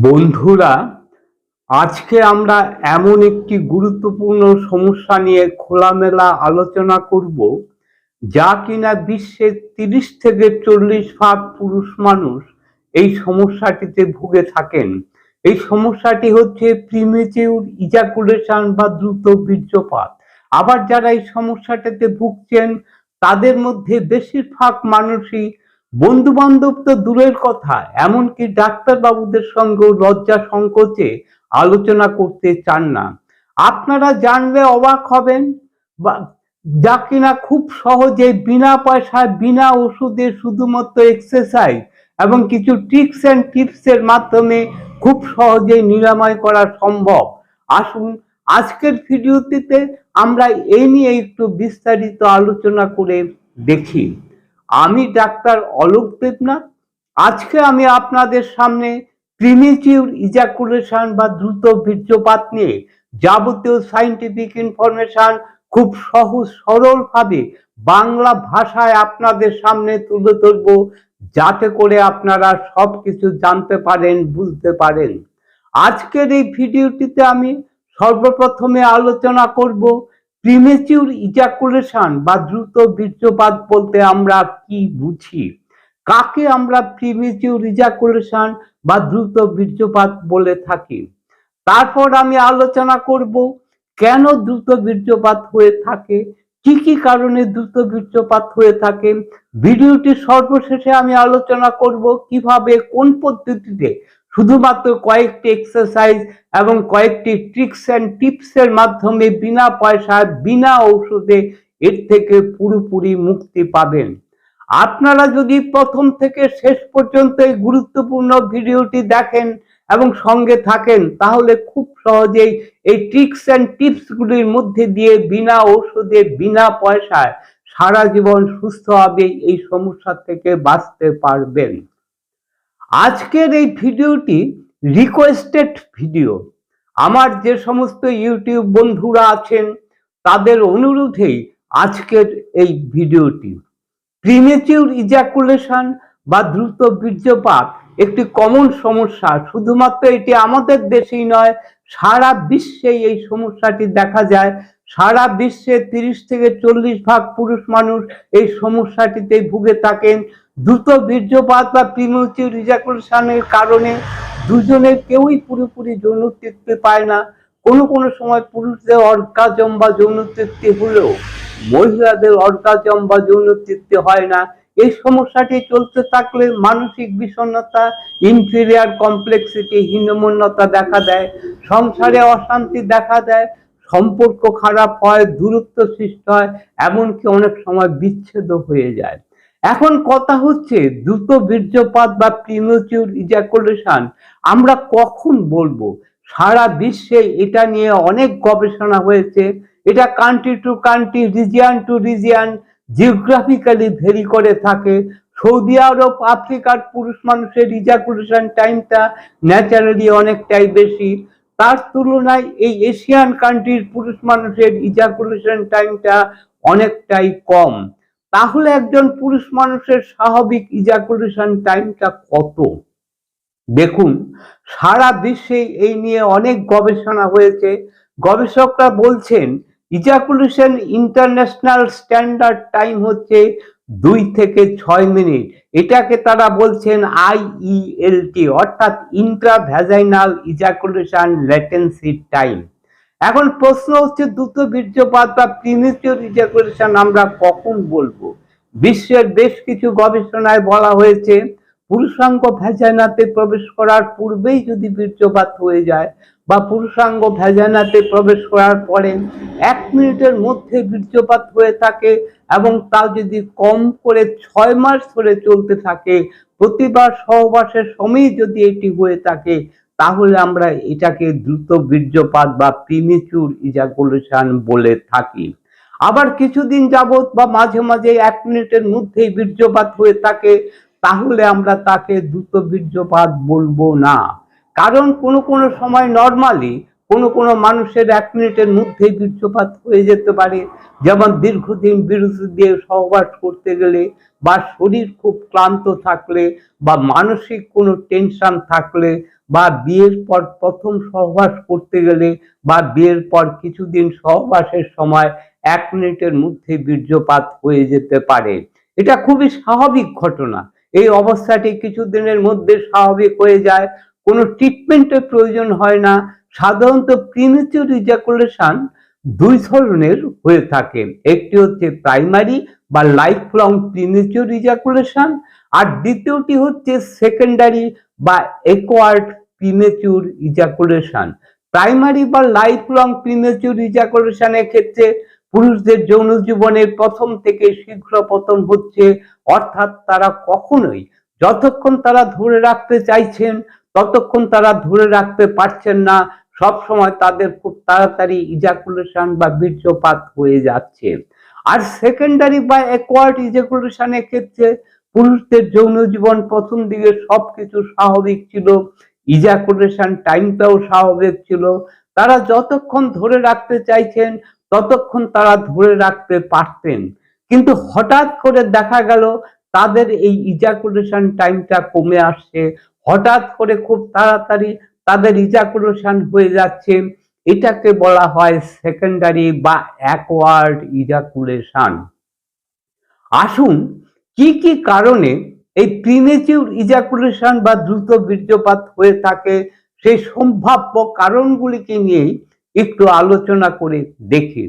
বন্ধুরা, আজকে আমরা এমন একটি গুরুত্বপূর্ণ সমস্যা নিয়ে খোলামেলা আলোচনা করব, যা কিনা বিশ্বের তিরিশ থেকে চল্লিশ ভাগ পুরুষ মানুষ এই সমস্যাটিতে ভুগে থাকেন। এই সমস্যাটি হচ্ছে প্রিমেচিউর ইজাকুলেশন বা দ্রুত বীর্যপাত। আবার যারা এই সমস্যাটাতে ভুগছেন, তাদের মধ্যে বেশিরভাগ মানুষই বন্ধু বান্ধব তো দূরের কথা, এমনকি ডাক্তারবাবুদের সঙ্গেও লজ্জা সংকোচে আলোচনা করতে চান না। আপনারা জানলে অবাক হবেন যা কিনা খুব সহজে বিনা পয়সায়, বিনা ওষুধে শুধুমাত্র এক্সারসাইজ এবং কিছু ট্রিক্স অ্যান্ড টিপসের মাধ্যমে খুব সহজেই নিরাময় করা সম্ভব। আসুন, আজকের ভিডিওটিতে আমরা এই নিয়ে একটু বিস্তারিত আলোচনা করে দেখি। আমি ডাক্তার অলোক দেবনাথ। আজকে আমি আপনাদের সামনে প্রিমিটিভ ইজাকুলেশন বা দ্রুত বীর্যপাত নিয়ে যাবতীয় সাইন্টিফিক ইনফরমেশন খুব সহজ সরলভাবে বাংলা ভাষায় আপনাদের সামনে তুলে ধরব, যাতে করে আপনারা সব কিছু জানতে পারেন, বুঝতে পারেন। আজকের এই ভিডিওটিতে আমি সর্বপ্রথমে আলোচনা করব প্রিমেচিউর ইজাকুলেশন বা দ্রুত বীর্যপাত বলতে আমরা কি বুঝি? কাকে আমরা প্রিমেচিউর ইজাকুলেশন বা দ্রুত বীর্যপাত বলে থাকি? তারপর আমি আলোচনা করব, কেন দ্রুত বীর্যপাত হয়ে থাকে? কি কি কারণে দ্রুত বীর্যপাত হয়ে থাকে? ভিডিওটি সর্বশেষে আমি আলোচনা করব, কীভাবে, কোন পদ্ধতিতে শুধুমাত্র কয়েকটি এক্সারসাইজ এবং কয়েকটি ট্রিক্স অ্যান্ড টিপসের মাধ্যমে বিনা পয়সায়, বিনা ঔষধে এর থেকে পুরোপুরি মুক্তি পাবেন। আপনারা যদি প্রথম থেকে শেষ পর্যন্ত এই গুরুত্বপূর্ণ ভিডিওটি দেখেন এবং সঙ্গে থাকেন, তাহলে খুব সহজেই এই ট্রিক্স অ্যান্ড টিপসগুলির মধ্যে দিয়ে বিনা ঔষধে, বিনা পয়সায় সারা জীবন সুস্থভাবে এই সমস্যা থেকে বাঁচতে পারবেন। আজকের এই ভিডিওটি রিকোয়েস্টেড ভিডিও আমার যে সমস্ত ইউটিউব বন্ধুরা আছেন, তাদের অনুরোধেই আজকের এই ভিডিওটি। প্রিমেচিউর ইজাকুলেশন বা দ্রুত বীর্যপাত একটি কমন সমস্যা, শুধুমাত্র এটি আমাদের দেশেই নয়, সারা বিশ্বেই এই সমস্যাটি দেখা যায়। সারা বিশ্বে তিরিশ থেকে চল্লিশ ভাগ পুরুষ মানুষ এই সমস্যাটিতে ভুগে থাকেন। দ্রুত বীর্যপাত বা প্রিমেচিউর ইজাকুলেশনের কারণে দুজনের কেউই পুরোপুরি যৌন তৃপ্তি পায় না। কোনো কোনো সময় পুরুষদের অর্গাজম বা যৌন তৃপ্তি হলেও মহিলাদের অর্গাজম বা যৌন তৃপ্তি হয় না। এই সমস্যাটি চলতে থাকলে মানসিক বিষণ্ণতা ইনফিরিয়ার কমপ্লেক্সিটি হীনমন্যতা দেখা দেয়। সংসারে অশান্তি দেখা দেয়। সম্পর্ক খারাপ হয়, দূরত্ব সৃষ্টি হয়, এমনকি অনেক সময় বিচ্ছেদ হয়ে যায়। এখন কথা হচ্ছে, দ্রুত বীর্যপাত বা প্রিমেচিউর ইজাকুলেশন আমরা কখন বলব? সারা বিশ্বে এটা নিয়ে অনেক গবেষণা হয়েছে। এটা country to country region to region geographically vary করে থাকে। সৌদি আরব, আফ্রিকার পুরুষ মানুষের ইজাকুলেশন টাইমটা ন্যাচারালি অনেকটাই বেশি। তার তুলনায় এই এশিয়ান কান্ট্রির পুরুষ মানুষের ইজাকুলেশন টাইমটা অনেকটাই কম। তাহলে একজন পুরুষ মানুষের স্বাভাবিক ইজাকুলেশন টাইমটা কত? দেখুন, সারা বিশ্বে এই নিয়ে অনেক গবেষণা হয়েছে। গবেষকরা বলছেন ইজাকুলেশন ইন্টারন্যাশনাল স্ট্যান্ডার্ড টাইম হচ্ছে দুই থেকে ছয় মিনিট। এটাকে তারা বলছেন আইইএলটি অর্থাৎ ইন্ট্রাভ্যাজাইনাল ইজাকুলেশন ল্যাটেন্সি টাইম এখন প্রশ্ন হচ্ছে, দ্রুত বীর্যপাত বা প্রিমিটিভ ইজাকুলেশন আমরা কখন বলব? বিশ্বের বেশ কিছু গবেষণায় বলা হয়েছে, পুরুষাঙ্গ ভ্যাজানাতে প্রবেশ করার পূর্বেই যদি বীর্যপাত হয়ে যায় বা পুরুষাঙ্গ ভ্যাজানাতে প্রবেশ করার পরে এক মিনিটের মধ্যে বীর্যপাত হয়ে থাকে এবং তা যদি কম করে ছয় মাস ধরে চলতে থাকে, প্রতিবার সহবাসের সময় যদি এটি হয়ে থাকে তাহলে আমরা এটাকে দ্রুত বীর্যপাত বা প্রিমিচুর ইজাকুলেশন বলে থাকি। আবার কিছুদিন যাবত বা মাঝে মাঝে এক মিনিটের মধ্যেই বীর্যপাত হয়ে থাকে, তাহলে আমরা তাকে দ্রুত বীর্যপাত বলব না। কারণ কোনো কোনো সময় নর্মালি কোনো কোনো মানুষের এক মিনিটের মধ্যেই বীর্যপাত হয়ে যেতে পারে। যেমন দীর্ঘদিন বিরতি দিয়ে সহবাস করতে গেলে বা শরীর খুব ক্লান্ত থাকলে বা মানসিক কোনো টেনশন থাকলে বা বিয়ের পর প্রথম সহবাস করতে গেলে বা বিয়ের পর কিছুদিন সহবাসের সময় এক মিনিটের মধ্যে বীর্যপাত হয়ে যেতে পারে। এটা খুবই স্বাভাবিক ঘটনা। এই অবস্থাটি কিছুদিনের মধ্যে স্বাভাবিক হয়ে যায়। কোনো ট্রিটমেন্টের প্রয়োজন হয় না। সাধারণত প্রিমেচিউর ইজাকুলেশন দুই ধরনের হয়ে থাকে। একটি হচ্ছে প্রাইমারি বা লাইফ লং প্রিমেচিউর ইজাকুলেশন আর দ্বিতীয়টি হচ্ছে সেকেন্ডারি বা একোয়ার্ড প্রিমেচিউর ইজাকুলেশন প্রাইমারি বা লাইফ লং প্রিমেচিউর ইজাকুলেশনের ক্ষেত্রে পুরুষদের যৌন জীবনের প্রথম থেকে শীঘ্র পতন হচ্ছে, অর্থাৎ তারা কখনোই যতক্ষণ তারা ধরে রাখতে চাইছেন, ততক্ষণ তারা ধরে রাখতে পারছেন না। সব সময় তাদের খুব তাড়াতাড়ি ইজাকুলেশন বা বীর্যপাত হয়ে যাচ্ছে। আর সেকেন্ডারি বা অ্যাকোয়ার্ড ইজাকুলেশনের ক্ষেত্রে পুরুষদের যৌন জীবন প্রথম দিকে সবকিছু স্বাভাবিক ছিল। ইজাকুলেশন টাইমটাও স্বাভাবিক ছিল। তারা যতক্ষণ ধরে রাখতে চাইছেন, ততক্ষণ তারা ধরে রাখতে পারতেন। কিন্তু হঠাৎ করে দেখা গেল, তাদের এই ইজাকুলেশন টাইমটা কমে আসছে। হঠাৎ করে খুব তাড়াতাড়ি তাদের ইজাকুলেশন হয়ে যাচ্ছে। এটাকে বলা হয় সেকেন্ডারি বা অ্যাকওয়ার্ড ইজাকুলেশন আসুন, কি কি কারণে এই প্রিমেচিউর ইজাকুলেশন বা দ্রুত বীর্যপাত হয়ে থাকে সেই সম্ভাব্য কারণগুলিকে নিয়েই একটু আলোচনা করে দেখি।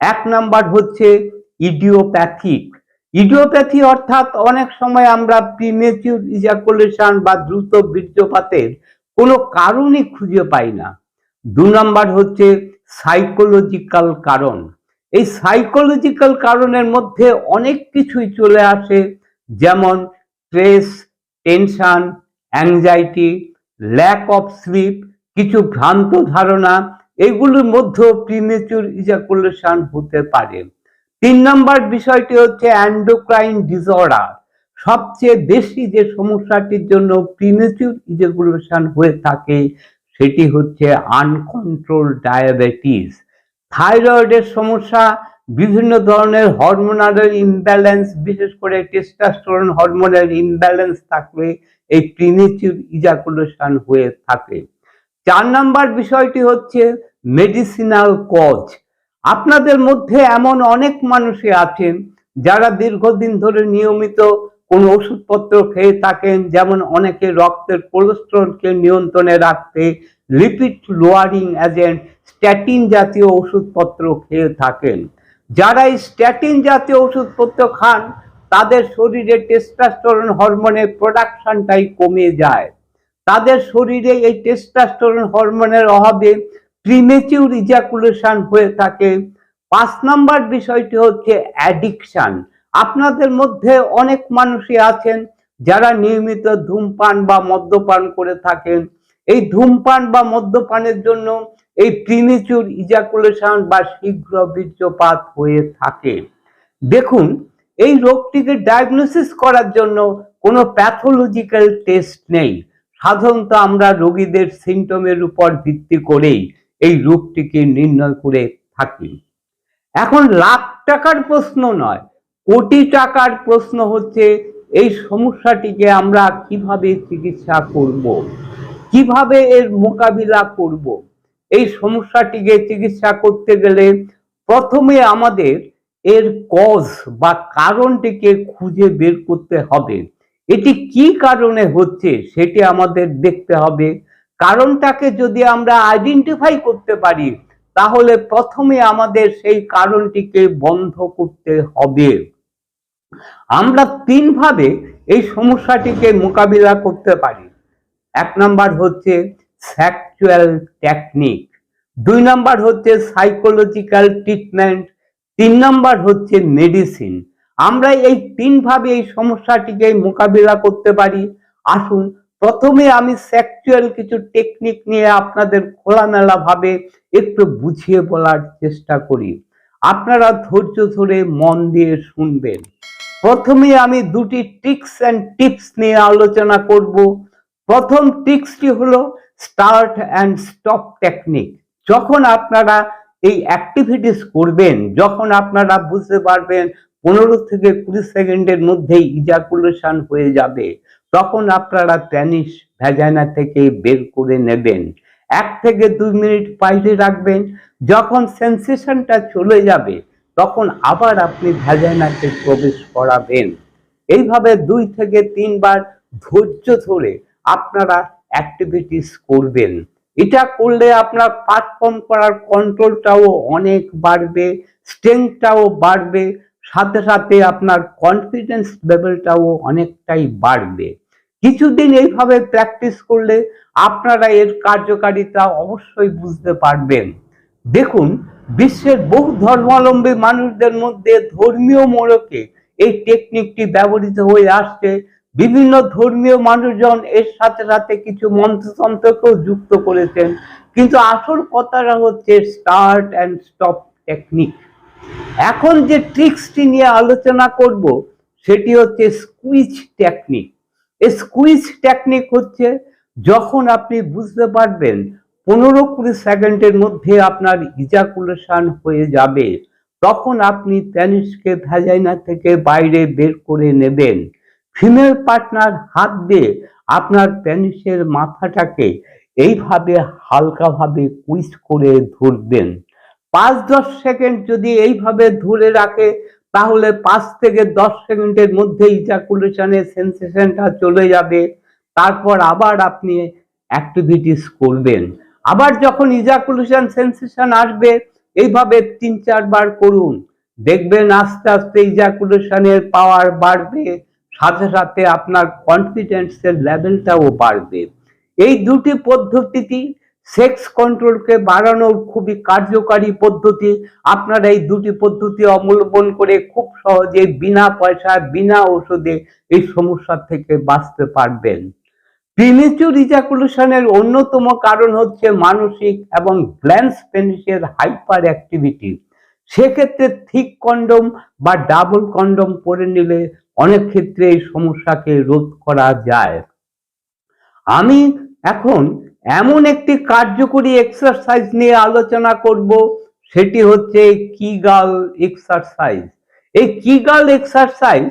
এক নাম্বার হচ্ছে ইডিওপ্যাথিক ইডিওপ্যাথি অর্থাৎ অনেক সময় আমরা প্রিমেচিউর ইজাকুলেশন বা দ্রুত বীর্যপাতের কোনো কারণই খুঁজে পাই না। দু নাম্বার হচ্ছে সাইকোলজিক্যাল কারণ। এই সাইকোলজিক্যাল কারণের মধ্যে অনেক কিছুই চলে আসে, যেমন stress, tension anxiety lack of sleep কিছু ভ্রান্ত ধারণা, এগুলোর মধ্যেও প্রিমেচুর ইজাকুলেশন হতে পারে। তিন নম্বর বিষয়টি হচ্ছে অ্যান্ডোক্রাইন ডিসঅর্ডার সবচেয়ে বেশি যে সমস্যাটির জন্য প্রিমেচুর ইজাকুলেশন হয়ে থাকে, সেটি হচ্ছে আনকন্ট্রোল ডায়াবেটিস থাইরয়েডের সমস্যা বিভিন্ন ধরনের হরমোনাল ইমব্যালেন্স বিশেষ করে টেস্টাস্টোরন হরমোনের ইমব্যালেন্স থাকলে এই প্রিমেচিউর ইজাকুলেশন হয়ে থাকে। চার নাম্বার বিষয়টি হচ্ছে মেডিসিনাল কজ আপনাদের মধ্যে এমন অনেক মানুষই আছেন যারা দীর্ঘদিন ধরে নিয়মিত কোন ওষুধপত্র খেয়ে থাকেন, যেমন অনেকে রক্তের কোলেস্ট্রলকে নিয়ন্ত্রণে রাখতে লিপিড লোয়ারিং এজেন্ট স্ট্যাটিন জাতীয় ওষুধপত্র খেয়ে থাকেন। যারা এই স্ট্যাটিন জাতীয় ওষুধপত্র খান, তাদের শরীরে টেস্টাস্টোরন হরমোনের প্রোডাকশনটাই কমে যায়। তাদের শরীরে এই টেস্টাস্টোরন হরমোনের অভাবে প্রিমেচিউর ইজাকুলেশন হয়ে থাকে। পাঁচ নাম্বার বিষয়টি হচ্ছে অ্যাডিকশন আপনাদের মধ্যে অনেক মানুষই আছেন যারা নিয়মিত ধূমপান বা মদ্যপান করে থাকেন। এই ধূমপান বা মদ্যপানের জন্য এই প্রিমেচিউর ইজাকুলেশন বা শীঘ্র বীর্যপাত হয়ে থাকে দেখুন, এই রোগটিকে ডায়াগনোসিস করার জন্য কোনো প্যাথোলজিক্যাল টেস্ট নেই সাধারণত আমরা রোগীদের সিমটমের উপর ভিত্তি করেই এই রোগটিকে নির্ণয় করে থাকি এখন লাখ টাকার প্রশ্ন নয়, কোটি টাকার প্রশ্ন হচ্ছে, এই সমস্যাটিকে আমরা কীভাবে চিকিৎসা করব। কীভাবে এর মোকাবিলা করব। এই সমস্যাটিকে চিকিৎসা করতে গেলে প্রথমে আমাদের এর কজ বা কারণটিকে খুঁজে বের করতে হবে। এটি কি কারণে হচ্ছে সেটি আমাদের দেখতে হবে। কারণটাকে যদি আমরা আইডেন্টিফাই করতে পারি, তাহলে প্রথমে আমাদের সেই কারণটিকে বন্ধ করতে হবে। আমরা তিনভাবে এই সমস্যাটিকে মোকাবিলা করতে পারি। এক নাম্বার হচ্ছে স্যাকচুয়াল টেকনিক দুই নাম্বার হচ্ছে সাইকোলজিক্যাল ট্রিটমেন্ট তিন নাম্বার হচ্ছে মেডিসিন আমরা এই তিনভাবে এই সমস্যাটিকে মোকাবিলা করতে পারি। আসুন, প্রথমে আমি সেক্সুয়াল কিছু টেকনিক নিয়ে আপনাদের খোলামেলা ভাবে একটু বুঝিয়ে বলার চেষ্টা করি। আপনারা ধৈর্য ধরে মন দিয়ে শুনবেন। প্রথমে আমি দুটি ট্রিক্স অ্যান্ড টিপস নিয়ে আলোচনা করব। প্রথম টিক্সটি হলো স্টার্ট অ্যান্ড স্টপ টেকনিক যখন আপনারা এই অ্যাক্টিভিটিস করবেন, যখন আপনারা বুঝতে পারবেন পনেরো থেকে কুড়ি সেকেন্ডের মধ্যেই ইজাকুলেশন হয়ে যাবে, তখন আপনারা প্যানিস ভ্যাজাইনা থেকে বের করে নেবেন। এক থেকে দুই মিনিট পাইলে রাখবেন। যখন সেন্সেশনটা চলে যাবে, তখন আবার আপনি ভ্যাজাইনাতে প্রবেশ করাবেন। এইভাবে দুই থেকে তিনবার ধৈর্য ধরে আপনারা অ্যাক্টিভিটিস করবেন। এটা করলে আপনার পারফর্ম করার কন্ট্রোলটাও অনেক বাড়বে স্ট্রেংথটাও বাড়বে, সাথে সাথে আপনার কনফিডেন্স লেভেলটাও অনেকটাই বাড়বে। কিছুদিন এইভাবে প্র্যাকটিস করলে আপনারা এর কার্যকারিতা অবশ্যই বুঝতে পারবেন। দেখুন, বিশ্বের বহু ধর্মাবলম্বী মানুষদের মধ্যে ধর্মীয় মোড়কে এই টেকনিকটি ব্যবহৃত হয়ে আসছে। বিভিন্ন ধর্মীয় মানুষজন এর সাথে সাথে কিছু মন্ত্রতন্ত্রকেও যুক্ত করেছেন। কিন্তু আসল কথাটা হচ্ছে স্টার্ট অ্যান্ড স্টপ টেকনিক এখন যে ট্রিক্সটি নিয়ে আলোচনা করব, সেটি হচ্ছে স্কুইজ টেকনিক এই স্কুইজ টেকনিক হচ্ছে যখন আপনি বুঝতে পারবেন পনেরো কুড়ি সেকেন্ডের মধ্যে আপনার ইজাকুলেশন হয়ে যাবে। তখন আপনি প্যানিসকে ভ্যাজাইনা থেকে বাইরে বের করে নেবেন। ফিমেল পার্টনার হাত দিয়ে আপনার প্যানিসের মাথাটাকে এইভাবে হালকাভাবে কুইজ করে ধরবেন। পাঁচ দশ সেকেন্ড যদি এইভাবে ধরে রাখে, তাহলে পাঁচ থেকে দশ সেকেন্ডের মধ্যে ইজাকুলেশনের সেন্সেশনটা চলে যাবে। তারপর আবার আপনি অ্যাক্টিভিটিস করবেন। আবার যখন ইজাকুলেশন সেন্সেশন আসবে, এইভাবে তিন চারবার করুন। দেখবেন আস্তে আস্তে ইজাকুলেশনের পাওয়ার বাড়বে। সাথে সাথে আপনার কনফিডেন্সের লেভেলটাও বাড়বে এই দুটি পদ্ধতিটি সেক্স কন্ট্রোলকে বাড়ানোর খুবই কার্যকারী পদ্ধতি। আপনারা এই দুটি পদ্ধতি অবলম্বন করে খুব সহজে বিনা পয়সায় বিনা ওষুধে এই সমস্যা থেকে বাঁচতে পারবেন। প্রিমেচুর ইজাকুলেশনের অন্যতম কারণ হচ্ছে মানসিক এবং গ্ল্যান্স পেনিসের হাইপার অ্যাক্টিভিটি সেক্ষেত্রে থিক কন্ডম বা ডাবল কন্ডম পরে নিলে অনেক ক্ষেত্রে এই সমস্যাকে রোধ করা যায়। আমি এখন এমন একটি কার্যকরী এক্সারসাইজ নিয়ে আলোচনা করব, সেটি হচ্ছে কিগাল এক্সারসাইজ এই কিগাল এক্সারসাইজ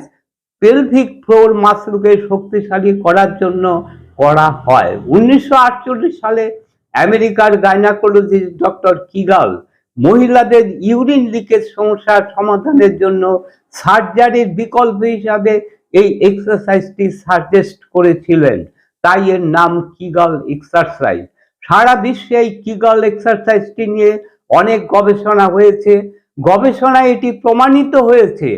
পেলভিক ফ্লোর মাসলকে শক্তিশালী করার জন্য করা হয়। উনিশশো আটচল্লিশ সালে আমেরিকার গাইনাকোলজিস্ট ডক্টর কিগাল মহিলাদের ইউরিন লিকেজ সমস্যার সমাধানের জন্য সার্জারির বিকল্প হিসাবে এই এক্সারসাইজটি সাজেস্ট করেছিলেন। তাই এর নাম কিগল এক্সারসাইজ। সারা বিশ্বে এই কিগল এক্সারসাইজটি নিয়ে অনেক গবেষণা হয়েছে। গবেষণায় এটি প্রমাণিত হয়েছে,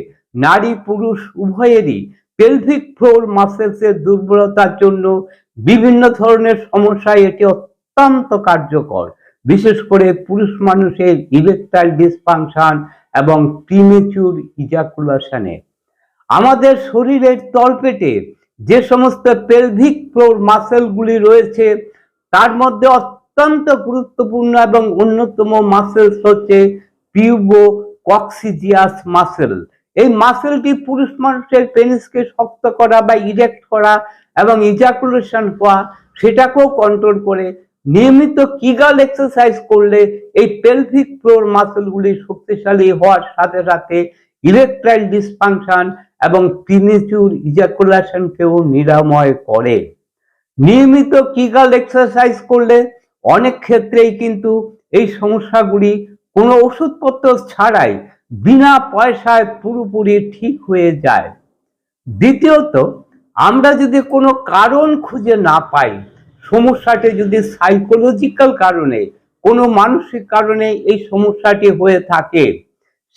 নারী পুরুষ উভয়েরই পেলভিক ফ্লোর মাসেলসের দুর্বলতার জন্য বিভিন্ন ধরনের সমস্যায় এটি অত্যন্ত কার্যকর। বিশেষ করে পুরুষ মানুষের ইলেকট্রাল ডিসফাংশন এবং প্রিমেচুর ইজাকুলেশনে আমাদের শরীরের তলপেটে যে সমস্ত পেলভিক ফ্লোর মাসেলগুলি রয়েছে, তার মধ্যে অত্যন্ত গুরুত্বপূর্ণ এবং অন্যতম মাসেলস হচ্ছে পিউবো কক্সিজিয়াস মাসেল এই মাসেলটি পুরুষ মানুষের পেনিসকে শক্ত করা বা ইরেক্ট করা এবং ইজাকুলেশন হওয়া, সেটাকেও কন্ট্রোল করে নিয়মিত কিগাল এক্সারসাইজ করলে এই পেলভিক ফ্লোর মাসেলগুলি শক্তিশালী হওয়ার সাথে সাথে ইলেকট্রাইল ডিসফাংশন এবং প্রিমেচুর ইজাকুলেশনকেও নিরাময় করে। নিয়মিত কিগাল এক্সারসাইজ করলে অনেক ক্ষেত্রেই কিন্তু এই সমস্যাগুলি কোনো ওষুধপত্র ছাড়াই বিনা পয়সায় পুরোপুরি ঠিক হয়ে যায়। দ্বিতীয়ত, আমরা যদি কোনো কারণ খুঁজে না পাই সমস্যাটি যদি সাইকোলজিক্যাল কারণে, কোনো মানসিক কারণে এই সমস্যাটি হয়ে থাকে,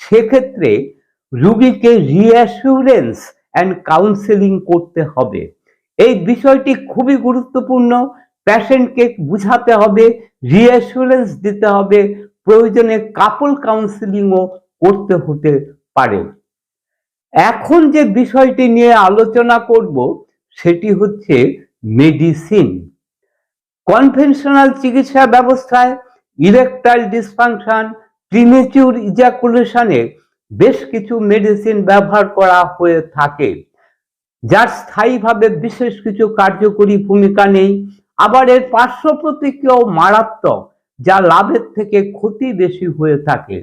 সেক্ষেত্রে রুগীকে রিঅ্যাসুরেন্স অ্যান্ড কাউন্সেলিং করতে হবে। এই বিষয়টি খুবই গুরুত্বপূর্ণ। প্যাশেন্টকে বুঝাতে হবে রিঅ্যাসুরেন্স দিতে হবে, প্রয়োজনে কাপল কাউন্সেলিংও করতে হতে পারে। এখন যে বিষয়টি নিয়ে আলোচনা করব, সেটি হচ্ছে মেডিসিন কনভেনশনাল চিকিৎসা ব্যবস্থায় ইলেকট্রাইল ডিসফাংশন, প্রিমেচিউর ইজাকুলেশনে বেশ কিছু মেডিসিন ব্যবহার করা হয়ে থাকে, যার স্থায়ীভাবে বিশেষ কিছু কার্যকরী ভূমিকা নেই। আবার এর পার্শ্ব প্রতিক্রিয়াও মারাত্মক, যা লাভের থেকে ক্ষতি বেশি হয়ে থাকে।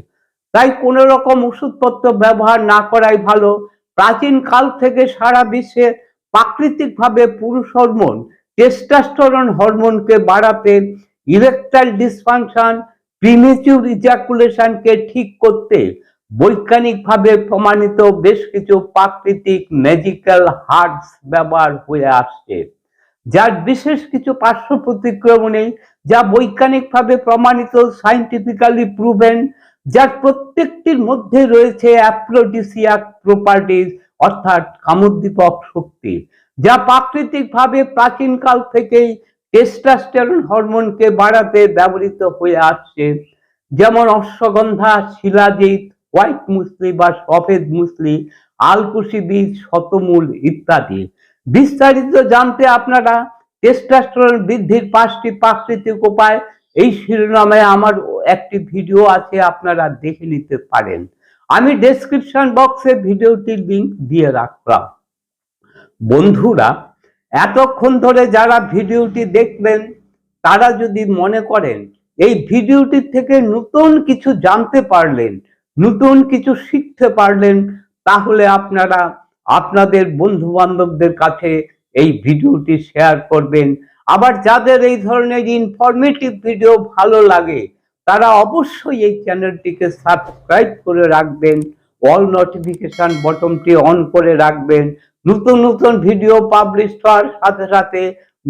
তাই কোনো রকম ওষুধপত্র ব্যবহার না করাই ভালো। প্রাচীন কাল থেকে সারা বিশ্বে প্রাকৃতিকভাবে পুরুষ হরমোন টেস্টাস্টোরন হরমোনকে বাড়াতে ইরেকটাইল ডিসফাংশন প্রিমেচিউর ইজাকুলেশনকে ঠিক করতে বৈজ্ঞানিকভাবে প্রমাণিত বেশ কিছু প্রাকৃতিক ম্যাজিক্যাল হার্বস ব্যবহার হয়ে আসছে যার বিশেষ কিছু পার্শ্ব প্রতিক্রম নেই যা বৈজ্ঞানিকভাবে প্রমাণিত সাইন্টিফিক্যালি প্রুভেন যার প্রত্যেকটির মধ্যে রয়েছে অ্যাপ্রোডিসিয়াক প্রপার্টিজ অর্থাৎ কামোদ্দীপক শক্তি যা প্রাকৃতিকভাবে প্রাচীনকাল থেকেই টেস্টাস্টেরন হরমোনকে বাড়াতে ব্যবহৃত হয়ে আসছে। যেমন অশ্বগন্ধা, শিলাজিৎ হোয়াইট মুসলি বা সফেদ মুসলি আলকুশি বীজ, শতমূল ইত্যাদি। বিস্তারিত জানতে আপনারা টেস্টাস্টেরন বৃদ্ধির পাঁচটি প্রাকৃতিক উপায়, এই শিরোনামে আমার একটি ভিডিও আছে, আপনারা দেখে নিতে পারেন। আমি ডেসক্রিপশন বক্সে ভিডিওটির লিঙ্ক দিয়ে রাখলাম। বন্ধুরা, এতক্ষণ ধরে যারা ভিডিওটি দেখলেন তারা যদি মনে করেন এই ভিডিওটির থেকে নতুন কিছু জানতে পারলেন, নতুন কিছু শিখতে পারলেন, তাহলে আপনারা আপনাদের বন্ধু বান্ধবদের কাছে এই ভিডিওটি শেয়ার করবেন। আবার যাদের এই ধরনের ইনফরমেটিভ ভিডিও ভালো লাগে, তারা অবশ্যই এই চ্যানেলটিকে সাবস্ক্রাইব করে রাখবেন। অল নোটিফিকেশন বটনটি অন করে রাখবেন। নতুন নতুন ভিডিও পাবলিশ হওয়ার সাথে সাথে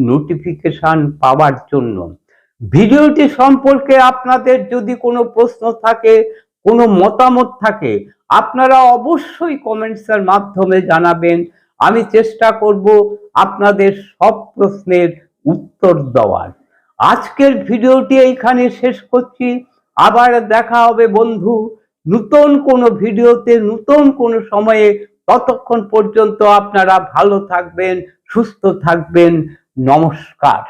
নোটিফিকেশন পাওয়ার জন্য। ভিডিওটি সম্পর্কে আপনাদের যদি কোনো প্রশ্ন থাকে, কোনো মতামত থাকে, আপনারা অবশ্যই কমেন্টসের মাধ্যমে জানাবেন। আমি চেষ্টা করব আপনাদের সব প্রশ্নের উত্তর দেওয়ার। আজকের ভিডিওটি এইখানে শেষ করছি। আবার দেখা হবে বন্ধু। নতুন কোনো ভিডিওতে নতুন কোনো সময়ে ততক্ষণ পর্যন্ত আপনারা ভালো থাকবেন সুস্থ থাকবেন। নমস্কার।